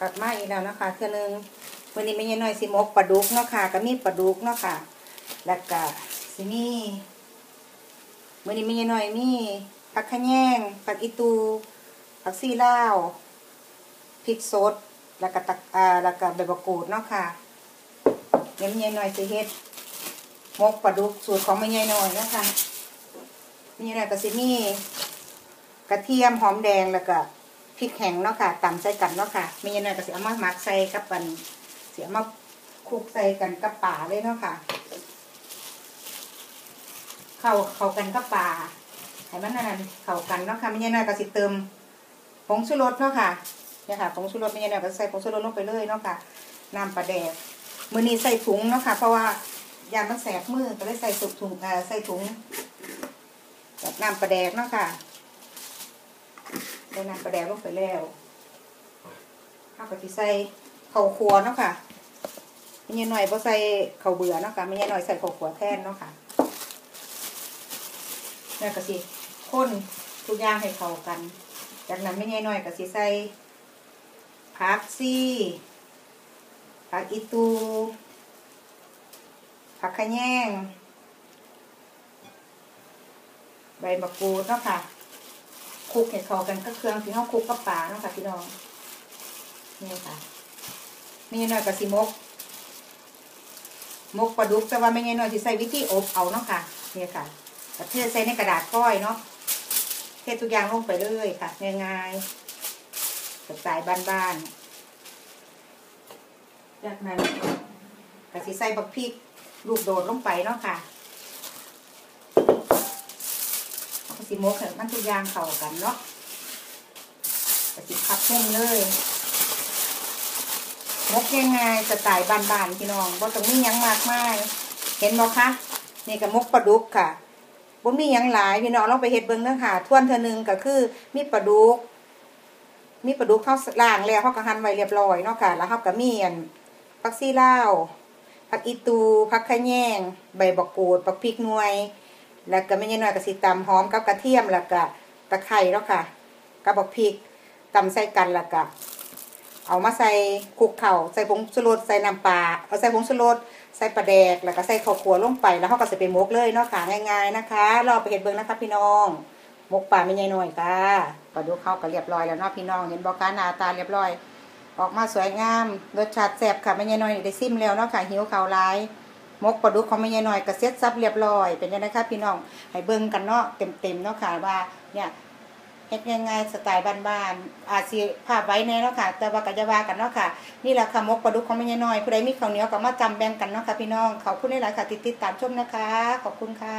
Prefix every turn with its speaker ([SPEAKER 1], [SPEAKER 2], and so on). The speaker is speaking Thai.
[SPEAKER 1] กลับมาอีกแล้วนะคะเทื่อนึงวันนี้ไม่ใช่น้อยสิมกปลาดุกเนาะค่ะก็มีปลาดุกเนาะค่ะ แล้วก็สิมีวันนี้ไม่ใช่น้อยมีผักขะแยงผักอีตูผักซีลาวพริกสดแล้วก็ตักอ่าแล้วก็ใบมะกรูดเนาะค่ะเดี๋ยวไม่ใช่น้อยสิเฮ็ดมกปลาดุกสูตรของไม่ใช่น้อยเนาะค่ะนี่แหละก็สิมีกระเทียมหอมแดงแล้วก็ พริกแห้งเนาะค่ะตำใส่กันเนาะค่ะไม่ยันหน่อยก็สิเอามาหมักใส่กับปันเสียมาคลุกใส่กันกับป่าเลยเนาะค่ะ เข้าเข้ากันกับป่าให้มันนั่นเข้ากันเนาะค่ะไม่ยันหน่อยก็สิเติมผงชูรสเนาะค่ะเนี่ยค่ะผงชูรสไม่ยันหน่อยก็ใส่ผงชูรสลงไปเลยเนาะค่ะน้ำปลาแดกมือนี้ใส่ถุงเนาะค่ะ เพราะว่ายามันแสบมือก็เลยใส่สุกถุงใส่ถุงแบบน้ำปลาแดกเนาะค่ะ ได้น้ำปลาแดงลงไปแล้วข้าวกะทิใส่ข้าวคั่วเนาะค่ะไม่ใช่หน่อยเพราะใส่ข้าวเบื่อเนาะค่ะไม่ใช่หน่อยใส่ข้าวคั่วแทนเนาะค่ะแล้วก็สิข้นทุกอย่างให้เข้ากัน จากนั้นไม่ใช่หน่อยก็สิใส่ผักซี่ผักอีตูผักขะแยงใบมะกรูดเนาะค่ะ คลุกให้เข้ากันก็เครื่องที่เขาคลุกกับปลาเนาะค่ะพี่น้องนี่ค่ะไม่ใช่น้อยกับสิมก มกปลาดุกแต่ว่าไม่ใช่น้อยที่ใส่วิธีอบเอาเนาะค่ะนี่ค่ะกระเทศใส่ในกระดาษก้อยเนาะเททุกอย่างลงไปเลยค่ะ ง่ายๆสไตล์บ้านๆจากนั้นกระสิใส่บักพริกลูกโดดลงไปเนาะค่ะ สิมกให้มันทุกอย่างเข้ากันเนาะก็สิพับเพ่งเลยมกง่ายๆสไตล์บ้านๆพี่น้องบ่ต้องมียังมากมายเห็นบ่คะนี่ก็มกปลาดุกค่ะบ่มียังหลายพี่น้องลองไปเฮ็ดเบิ่งเด้อค่ะทวนเทื่อนึงก็คือมีปลาดุก มีปลาดุกเข้าล้างแล้วเขาก็หั่นไว้เรียบร้อยเนาะค่ะ แล้วเขาก็มีอันผักซีลาวผักอีตูผักขะแยง ใบบักกูดผักพริกหน่วย แล้วก็ไม่ใช่น้อยก็สิตำหอมกับกระเทียมแล้วก็ตะไคร้แล้วค่ะกับบักพริกตำใส่กันแล้วก็เอามาใส่คลุกเข่าใส่ผงชูรสใส่น้ำปลาเอาใส่ผงชูรสใส่ปลาแดกแล้วก็ใส่ข้าวคั่วลงไปแล้วเขาก็จะไปมกเลยเนาะค่ะง่ายๆนะคะรอไปเห็ดเบิ้งนะคะพี่น้องมกปลาไม่ใหญ่หน่อยค่ะปลาดูเข้าก็เรียบร้อยแล้วเนาะพี่น้องเห็นบอกการหน้าตาเรียบร้อย ออกมาสวยงามรสชาติแซ่บค่ะไม่ใหญ่หน่อยได้ซิมแล้วเนาะค่ะหิวข้าวหลาย มกปลาดุกของแม่ยายหน่อยกระเซ็ตซับเรียบร้อย เป็นยังไงคะพี่น้องให้เบิ่งกันเนาะเต็มๆเนาะค่ะว่าเนี่ยเฮ็ดง่ายๆสไตล์บ้านๆอาซีภาพไว้แน่เนาะค่ะ แต่ว่ากะจะว่ากันเนาะค่ะ นี่แหละค่ะมกปลาดุกของแม่ยายหน่อยผู้ใดมีข้าวเหนียวก็มาจำแบ่งกันเนาะค่ะพี่น้องขอบคุณหลายๆค่ะติดติดตามชมนะคะ ขอบคุณค่ะ